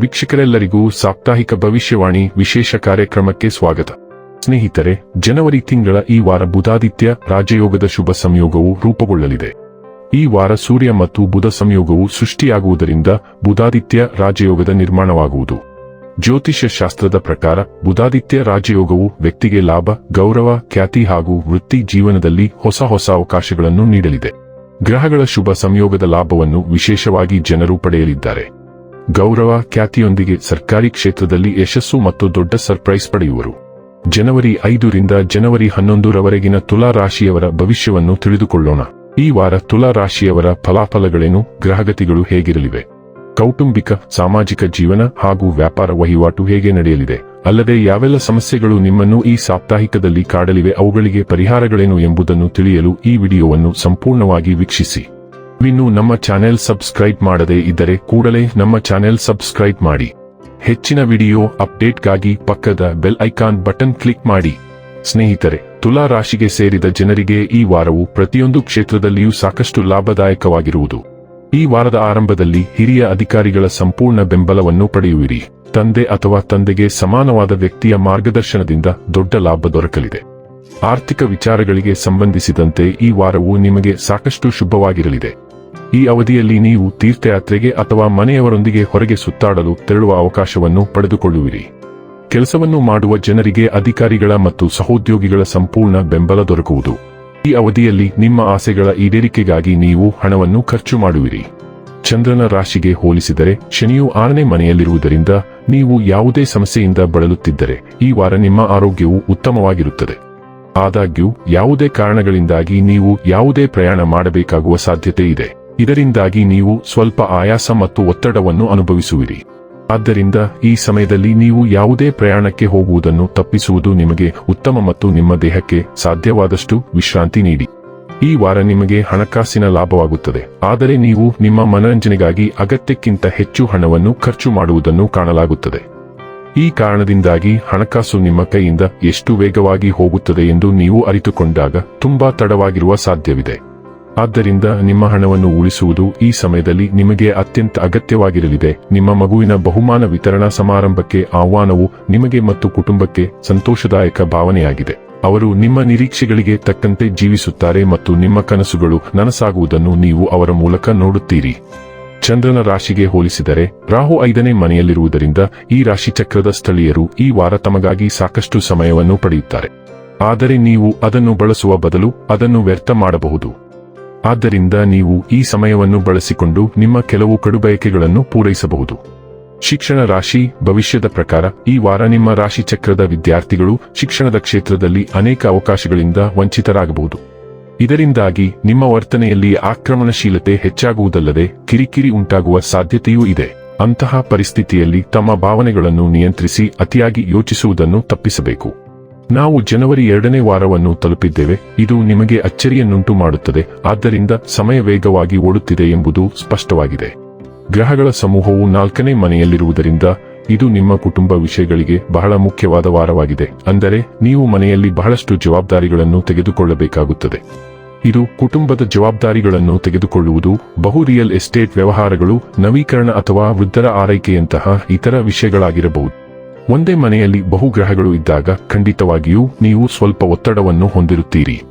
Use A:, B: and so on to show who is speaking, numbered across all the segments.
A: ವೀಕ್ಷಕರೆಲ್ಲರಿಗೂ ಸಾಪ್ತಾಹಿಕ ಭವಿಷ್ಯವಾಣಿ ವಿಶೇಷ ಕಾರ್ಯಕ್ರಮಕ್ಕೆ ಸ್ವಾಗತ. ಸ್ನೇಹಿತರೆ, ಜನವರಿ ತಿಂಗಳ ಈ ವಾರ ಬುಧಾದಿತ್ಯ ರಾಜಯೋಗದ ಶುಭ ಸಂಯೋಗವು ರೂಪುಗೊಳ್ಳಲಿದೆ. ಈ ವಾರ ಸೂರ್ಯ ಮತ್ತು ಬುಧ ಸಂಯೋಗವು ಸೃಷ್ಟಿಯಾಗುವುದರಿಂದ ಬುಧಾದಿತ್ಯ ರಾಜಯೋಗದ ನಿರ್ಮಾಣವಾಗುವುದು. ಜ್ಯೋತಿಷ್ಯ ಶಾಸ್ತ್ರದ ಪ್ರಕಾರ ಬುಧಾದಿತ್ಯ ರಾಜಯೋಗವು ವ್ಯಕ್ತಿಗೆ ಲಾಭ, ಗೌರವ, ಖ್ಯಾತಿ ಹಾಗೂ ವೃತ್ತಿ ಜೀವನದಲ್ಲಿ ಹೊಸ ಹೊಸ ಅವಕಾಶಗಳನ್ನು ನೀಡಲಿದೆ. ಗ್ರಹಗಳ ಶುಭ ಸಂಯೋಗದ ಲಾಭವನ್ನು ವಿಶೇಷವಾಗಿ ಜನರು ಪಡೆಯಲಿದ್ದಾರೆ. ಗೌರವ ಖ್ಯಾತಿಯೊಂದಿಗೆ ಸರ್ಕಾರಿ ಕ್ಷೇತ್ರದಲ್ಲಿ ಯಶಸ್ಸು ಮತ್ತು ದೊಡ್ಡ ಸರ್ಪ್ರೈಸ್ ಪಡೆಯುವರು. ಜನವರಿ ಐದರಿಂದ ಜನವರಿ ಹನ್ನೊಂದರವರೆಗಿನ ತುಲಾ ರಾಶಿಯವರ ಭವಿಷ್ಯವನ್ನು ತಿಳಿದುಕೊಳ್ಳೋಣ. ಈ ವಾರ ತುಲಾ ರಾಶಿಯವರ ಫಲಾಫಲಗಳೇನು, ಗ್ರಹಗತಿಗಳು ಹೇಗಿರಲಿವೆ? ಕೌಟುಂಬಿಕ, ಸಾಮಾಜಿಕ ಜೀವನ ಹಾಗೂ ವ್ಯಾಪಾರ ವಹಿವಾಟು ಹೇಗೆ ನಡೆಯಲಿದೆ? ಅಲ್ಲದೆ ಯಾವೆಲ್ಲ ಸಮಸ್ಯೆಗಳು ನಿಮ್ಮನ್ನು ಈ ಸಾಪ್ತಾಹಿಕದಲ್ಲಿ ಕಾಡಲಿವೆ, ಅವುಗಳಿಗೆ ಪರಿಹಾರಗಳೇನು ಎಂಬುದನ್ನು ತಿಳಿಯಲು ಈ ವಿಡಿಯೋವನ್ನು ಸಂಪೂರ್ಣವಾಗಿ ವೀಕ್ಷಿಸಿ. ಇನ್ನು ನಮ್ಮ ಚಾನೆಲ್ ಸಬ್ಸ್ಕ್ರೈಬ್ ಮಾಡದೇ ಇದ್ದರೆ ಕೂಡಲೇ ನಮ್ಮ ಚಾನೆಲ್ ಸಬ್ಸ್ಕ್ರೈಬ್ ಮಾಡಿ. ಹೆಚ್ಚಿನ ವಿಡಿಯೋ ಅಪ್ಡೇಟ್ಗಾಗಿ ಪಕ್ಕದ ಬೆಲ್ ಐಕಾನ್ ಬಟನ್ ಕ್ಲಿಕ್ ಮಾಡಿ. ಸ್ನೇಹಿತರೆ, ತುಲಾ ರಾಶಿಗೆ ಸೇರಿದ ಜನರಿಗೆ ಈ ವಾರವು ಪ್ರತಿಯೊಂದು ಕ್ಷೇತ್ರದಲ್ಲಿಯೂ ಸಾಕಷ್ಟು ಲಾಭದಾಯಕವಾಗಿರುವುದು. ಈ ವಾರದ ಆರಂಭದಲ್ಲಿ ಹಿರಿಯ ಅಧಿಕಾರಿಗಳ ಸಂಪೂರ್ಣ ಬೆಂಬಲವನ್ನು ಪಡೆಯುವಿರಿ. ತಂದೆ ಅಥವಾ ತಂದೆಗೆ ಸಮಾನವಾದ ವ್ಯಕ್ತಿಯ ಮಾರ್ಗದರ್ಶನದಿಂದ ದೊಡ್ಡ ಲಾಭ ದೊರಕಲಿದೆ. ಆರ್ಥಿಕ ವಿಚಾರಗಳಿಗೆ ಸಂಬಂಧಿಸಿದಂತೆ ಈ ವಾರವು ನಿಮಗೆ ಸಾಕಷ್ಟು ಶುಭವಾಗಿರಲಿದೆ. ಈ ಅವಧಿಯಲ್ಲಿ ನೀವು ತೀರ್ಥಯಾತ್ರೆಗೆ ಅಥವಾ ಮನೆಯವರೊಂದಿಗೆ ಹೊರಗೆ ಸುತ್ತಾಡಲು ತೆರಳುವ ಅವಕಾಶವನ್ನು ಪಡೆದುಕೊಳ್ಳುವಿರಿ. ಕೆಲಸವನ್ನು ಮಾಡುವ ಜನರಿಗೆ ಅಧಿಕಾರಿಗಳ ಮತ್ತು ಸಹೋದ್ಯೋಗಿಗಳ ಸಂಪೂರ್ಣ ಬೆಂಬಲ ದೊರಕುವುದು. ಈ ಅವಧಿಯಲ್ಲಿ ನಿಮ್ಮ ಆಸೆಗಳ ಈಡೇರಿಕೆಗಾಗಿ ನೀವು ಹಣವನ್ನು ಖರ್ಚು ಮಾಡುವಿರಿ. ಚಂದ್ರನ ರಾಶಿಗೆ ಹೋಲಿಸಿದರೆ ಶನಿಯು ಆರನೇ ಮನೆಯಲ್ಲಿರುವುದರಿಂದ ನೀವು ಯಾವುದೇ ಸಮಸ್ಯೆಯಿಂದ ಬಳಲುತ್ತಿದ್ದರೆ ಈ ವಾರ ನಿಮ್ಮ ಆರೋಗ್ಯವು ಉತ್ತಮವಾಗಿರುತ್ತದೆ. ಆದಾಗ್ಯೂ ಯಾವುದೇ ಕಾರಣಗಳಿಂದಾಗಿ ನೀವು ಯಾವುದೇ ಪ್ರಯಾಣ ಮಾಡಬೇಕಾಗುವ ಸಾಧ್ಯತೆ ಇದೆ. ಇದರಿಂದಾಗಿ ನೀವು ಸ್ವಲ್ಪ ಆಯಾಸ ಮತ್ತು ಒತ್ತಡವನ್ನು ಅನುಭವಿಸುವಿರಿ. ಆದ್ದರಿಂದ ಈ ಸಮಯದಲ್ಲಿ ನೀವು ಯಾವುದೇ ಪ್ರಯಾಣಕ್ಕೆ ಹೋಗುವುದನ್ನು ತಪ್ಪಿಸುವುದು ನಿಮಗೆ ಉತ್ತಮ ಮತ್ತು ನಿಮ್ಮ ದೇಹಕ್ಕೆ ಸಾಧ್ಯವಾದಷ್ಟು ವಿಶ್ರಾಂತಿ ನೀಡಿ. ಈ ವಾರ ನಿಮಗೆ ಹಣಕಾಸಿನ ಲಾಭವಾಗುತ್ತದೆ. ಆದರೆ ನೀವು ನಿಮ್ಮ ಮನರಂಜನೆಗಾಗಿ ಅಗತ್ಯಕ್ಕಿಂತ ಹೆಚ್ಚು ಹಣವನ್ನು ಖರ್ಚು ಮಾಡುವುದನ್ನು ಕಾಣಲಾಗುತ್ತದೆ. ಈ ಕಾರಣದಿಂದಾಗಿ ಹಣಕಾಸು ನಿಮ್ಮ ಕೈಯಿಂದ ಎಷ್ಟು ವೇಗವಾಗಿ ಹೋಗುತ್ತದೆ ಎಂದು ನೀವು ಅರಿತುಕೊಂಡಾಗ ತುಂಬಾ ತಡವಾಗಿರುವ ಸಾಧ್ಯವಿದೆ. ಆದ್ದರಿಂದ ನಿಮ್ಮ ಹಣವನ್ನು ಉಳಿಸುವುದು ಈ ಸಮಯದಲ್ಲಿ ನಿಮಗೆ ಅತ್ಯಂತ ಅಗತ್ಯವಾಗಿರಲಿದೆ. ನಿಮ್ಮ ಮಗುವಿನ ಬಹುಮಾನ ವಿತರಣಾ ಸಮಾರಂಭಕ್ಕೆ ಆಹ್ವಾನವು ನಿಮಗೆ ಮತ್ತು ಕುಟುಂಬಕ್ಕೆ ಸಂತೋಷದಾಯಕ ಭಾವನೆಯಾಗಿದೆ. ಅವರು ನಿಮ್ಮ ನಿರೀಕ್ಷೆಗಳಿಗೆ ತಕ್ಕಂತೆ ಜೀವಿಸುತ್ತಾರೆ ಮತ್ತು ನಿಮ್ಮ ಕನಸುಗಳು ನನಸಾಗುವುದನ್ನು ನೀವು ಅವರ ಮೂಲಕ ನೋಡುತ್ತೀರಿ. ಚಂದ್ರನ ರಾಶಿಗೆ ಹೋಲಿಸಿದರೆ, ರಾಹು ಐದನೇ ಮನೆಯಲ್ಲಿರುವುದರಿಂದ ಈ ರಾಶಿಚಕ್ರದ ಸ್ಥಳೀಯರು ಈ ವಾರ ತಮಗಾಗಿ ಸಾಕಷ್ಟು ಸಮಯವನ್ನು ಪಡೆಯುತ್ತಾರೆ. ಆದರೆ ನೀವು ಅದನ್ನು ಬಳಸುವ ಬದಲು ಅದನ್ನು ವ್ಯರ್ಥ ಮಾಡಬಹುದು. ಆದ್ದರಿಂದ ನೀವು ಈ ಸಮಯವನ್ನು ಬಳಸಿಕೊಂಡು ನಿಮ್ಮ ಕೆಲವು ಕಡುಬಯಕೆಗಳನ್ನು ಪೂರೈಸಬಹುದು. ಶಿಕ್ಷಣ ರಾಶಿ, ಭವಿಷ್ಯದ ಪ್ರಕಾರ, ಈ ವಾರ ನಿಮ್ಮ ರಾಶಿ ಚಕ್ರದ ವಿದ್ಯಾರ್ಥಿಗಳು ಶಿಕ್ಷಣದ ಕ್ಷೇತ್ರದಲ್ಲಿ ಅನೇಕ ಅವಕಾಶಗಳಿಂದ ವಂಚಿತರಾಗಬಹುದು. ಇದರಿಂದಾಗಿ ನಿಮ್ಮ ವರ್ತನೆಯಲ್ಲಿ ಆಕ್ರಮಣಶೀಲತೆ ಹೆಚ್ಚಾಗುವುದಲ್ಲದೆ ಕಿರಿಕಿರಿ ಉಂಟಾಗುವ ಸಾಧ್ಯತೆಯೂ ಇದೆ. ಅಂತಹ ಪರಿಸ್ಥಿತಿಯಲ್ಲಿ ತಮ್ಮ ಭಾವನೆಗಳನ್ನು ನಿಯಂತ್ರಿಸಿ ಅತಿಯಾಗಿ ಯೋಚಿಸುವುದನ್ನು ತಪ್ಪಿಸಬೇಕು. ನಾವು ಜನವರಿ ಎರಡನೇ ವಾರವನ್ನು ತಲುಪಿದ್ದೇವೆ. ಇದು ನಿಮಗೆ ಅಚ್ಚರಿಯನ್ನುಂಟು ಮಾಡುತ್ತದೆ. ಆದ್ದರಿಂದ ಸಮಯ ವೇಗವಾಗಿ ಓಡುತ್ತಿದೆ ಎಂಬುದು ಸ್ಪಷ್ಟವಾಗಿದೆ. ಗ್ರಹಗಳ ಸಮೂಹವು ನಾಲ್ಕನೇ ಮನೆಯಲ್ಲಿರುವುದರಿಂದ ಇದು ನಿಮ್ಮ ಕುಟುಂಬ ವಿಷಯಗಳಿಗೆ ಬಹಳ ಮುಖ್ಯವಾದ ವಾರವಾಗಿದೆ. ಅಂದರೆ ನೀವು ಮನೆಯಲ್ಲಿ ಬಹಳಷ್ಟು ಜವಾಬ್ದಾರಿಗಳನ್ನು ತೆಗೆದುಕೊಳ್ಳಬೇಕಾಗುತ್ತದೆ. ಇದು ಕುಟುಂಬದ ಜವಾಬ್ದಾರಿಗಳನ್ನು ತೆಗೆದುಕೊಳ್ಳುವುದು, ಬಹು ರಿಯಲ್ ಎಸ್ಟೇಟ್ ವ್ಯವಹಾರಗಳು, ನವೀಕರಣ ಅಥವಾ ವೃದ್ಧರ ಆರೈಕೆಯಂತಹ ಇತರ ವಿಷಯಗಳಾಗಿರಬಹುದು. ಒಂದೇ ಮನೆಯಲ್ಲಿ ಬಹು ಗ್ರಹಗಳು ಇದ್ದಾಗ ಖಂಡಿತವಾಗಿಯೂ ನೀವು ಸ್ವಲ್ಪ ಒತ್ತಡವನ್ನು ಹೊಂದಿರುತ್ತೀರಿ.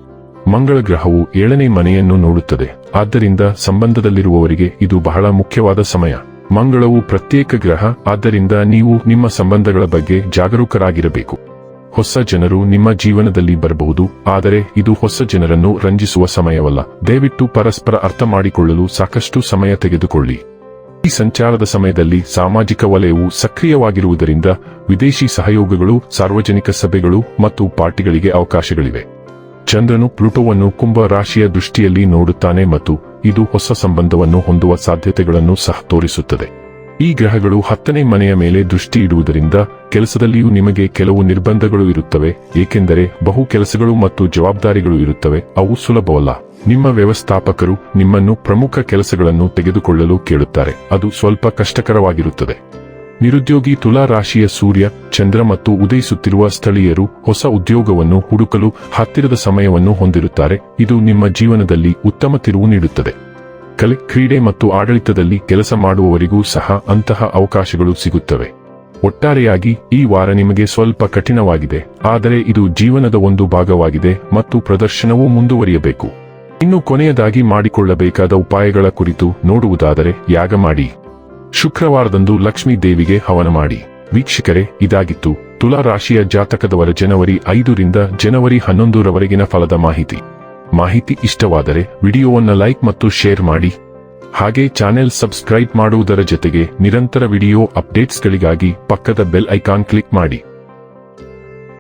A: ಮಂಗಳ ಗ್ರಹವು ಏಳನೇ ಮನೆಯನ್ನು ನೋಡುತ್ತದೆ. ಆದ್ದರಿಂದ ಸಂಬಂಧದಲ್ಲಿರುವವರಿಗೆ ಇದು ಬಹಳ ಮುಖ್ಯವಾದ ಸಮಯ. ಮಂಗಳವು ಪ್ರತ್ಯೇಕ ಗ್ರಹ, ಆದ್ದರಿಂದ ನೀವು ನಿಮ್ಮ ಸಂಬಂಧಗಳ ಬಗ್ಗೆ ಜಾಗರೂಕರಾಗಿರಬೇಕು. ಹೊಸ ಜನರು ನಿಮ್ಮ ಜೀವನದಲ್ಲಿ ಬರಬಹುದು, ಆದರೆ ಇದು ಹೊಸ ಜನರನ್ನು ರಂಜಿಸುವ ಸಮಯವಲ್ಲ. ದಯವಿಟ್ಟು ಪರಸ್ಪರ ಅರ್ಥ ಮಾಡಿಕೊಳ್ಳಲು ಸಾಕಷ್ಟು ಸಮಯ ತೆಗೆದುಕೊಳ್ಳಿ. ಈ ಸಂಚಾರದ ಸಮಯದಲ್ಲಿ ಸಾಮಾಜಿಕ ವಲಯವು ಸಕ್ರಿಯವಾಗಿರುವುದರಿಂದ ವಿದೇಶಿ ಸಹಯೋಗಗಳು, ಸಾರ್ವಜನಿಕ ಸಭೆಗಳು ಮತ್ತು ಪಾರ್ಟಿಗಳಿಗೆ ಅವಕಾಶಗಳಿವೆ. ಚಂದ್ರನು ಪ್ಲುಟೋವನ್ನು ಕುಂಭ ರಾಶಿಯ ದೃಷ್ಟಿಯಲ್ಲಿ ನೋಡುತ್ತಾನೆ ಮತ್ತು ಇದು ಹೊಸ ಸಂಬಂಧವನ್ನು ಹೊಂದುವ ಸಾಧ್ಯತೆಗಳನ್ನು ಸಹ ತೋರಿಸುತ್ತದೆ. ಈ ಗ್ರಹಗಳು ಹತ್ತನೇ ಮನೆಯ ಮೇಲೆ ದೃಷ್ಟಿ ಇಡುವುದರಿಂದ ಕೆಲಸದಲ್ಲಿಯೂ ನಿಮಗೆ ಕೆಲವು ನಿರ್ಬಂಧಗಳು ಇರುತ್ತವೆ, ಏಕೆಂದರೆ ಬಹು ಕೆಲಸಗಳು ಮತ್ತು ಜವಾಬ್ದಾರಿಗಳು ಇರುತ್ತವೆ, ಅವು ಸುಲಭವಲ್ಲ. ನಿಮ್ಮ ವ್ಯವಸ್ಥಾಪಕರು ನಿಮ್ಮನ್ನು ಪ್ರಮುಖ ಕೆಲಸಗಳನ್ನು ತೆಗೆದುಕೊಳ್ಳಲು ಕೇಳುತ್ತಾರೆ. ಅದು ಸ್ವಲ್ಪ ಕಷ್ಟಕರವಾಗಿರುತ್ತದೆ. ನಿರುದ್ಯೋಗಿ ತುಲಾ ರಾಶಿಯ ಸೂರ್ಯ, ಚಂದ್ರ ಮತ್ತು ಉದಯಿಸುತ್ತಿರುವ ಸ್ಥಳೀಯರು ಹೊಸ ಉದ್ಯೋಗವನ್ನು ಹುಡುಕಲು ಹತ್ತಿರದ ಸಮಯವನ್ನು ಹೊಂದಿರುತ್ತಾರೆ. ಇದು ನಿಮ್ಮ ಜೀವನದಲ್ಲಿ ಉತ್ತಮ ತಿರುವು ನೀಡುತ್ತದೆ. ಕಲೆ, ಕ್ರೀಡೆ ಮತ್ತು ಆಡಳಿತದಲ್ಲಿ ಕೆಲಸ ಮಾಡುವವರಿಗೂ ಸಹ ಅಂತಹ ಅವಕಾಶಗಳು ಸಿಗುತ್ತವೆ. ಒಟ್ಟಾರೆಯಾಗಿ ಈ ವಾರ ನಿಮಗೆ ಸ್ವಲ್ಪ ಕಠಿಣವಾಗಿದೆ, ಆದರೆ ಇದು ಜೀವನದ ಒಂದು ಭಾಗವಾಗಿದೆ ಮತ್ತು ಪ್ರದರ್ಶನವೂ ಮುಂದುವರಿಯಬೇಕು. ಇನ್ನು ಕೊನೆಯದಾಗಿ ಮಾಡಿಕೊಳ್ಳಬೇಕಾದ ಉಪಾಯಗಳ ಕುರಿತು ನೋಡುವುದಾದರೆ ಯಾಗ ಮಾಡಿ. ಶುಕ್ರವಾರದಂದು ಲಕ್ಷ್ಮೀ ದೇವಿಗೆ ಹವನ ಮಾಡಿ. ವೀಕ್ಷಕರೇ, ಇದಾಗಿತ್ತು ತುಲಾ ರಾಶಿಯ ಜಾತಕದವರ ಜನವರಿ ಐದರಿಂದ ಜನವರಿ ಹನ್ನೊಂದರವರೆಗಿನ ಫಲದ ಮಾಹಿತಿ. ಮಾಹಿತಿ ಇಷ್ಟವಾದರೆ ವಿಡಿಯೋವನ್ನು ಲೈಕ್ ಮತ್ತು ಶೇರ್ ಮಾಡಿ. ಹಾಗೆ ಚಾನೆಲ್ ಸಬ್ಸ್ಕ್ರೈಬ್ ಮಾಡುವುದರ ಜೊತೆಗೆ ನಿರಂತರ ವಿಡಿಯೋ ಅಪ್ಡೇಟ್ಸ್ಗಳಿಗಾಗಿ ಪಕ್ಕದ ಬೆಲ್ ಐಕಾನ್ ಕ್ಲಿಕ್ ಮಾಡಿ.